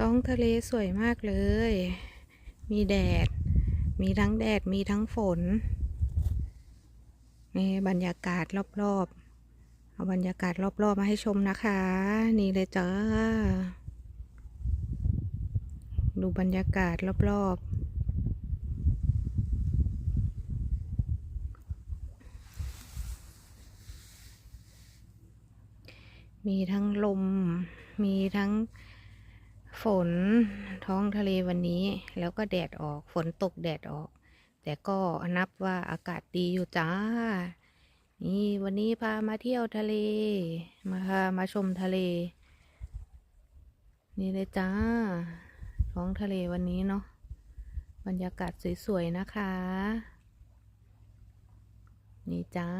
ท้องทะเลสวยมากเลย มีแดด มีทั้งแดด มีทั้งฝน นี่บรรยากาศรอบๆ เอาบรรยากาศรอบๆ มาให้ชมนะคะ นี่เลยจ้า ดูบรรยากาศรอบๆมีทั้งลม มีทั้ง ฝนท้องทะเลวันนี้แล้วก็แดดออกฝนตกแดดออก แต่ก็นับว่าอากาศดีอยู่จ้า นี่วันนี้พามาเที่ยวทะเล มาพามาชมทะเล นี่เลยจ้า ท้องทะเลวันนี้เนาะบรรยากาศสวยๆนะคะ นี่จ้า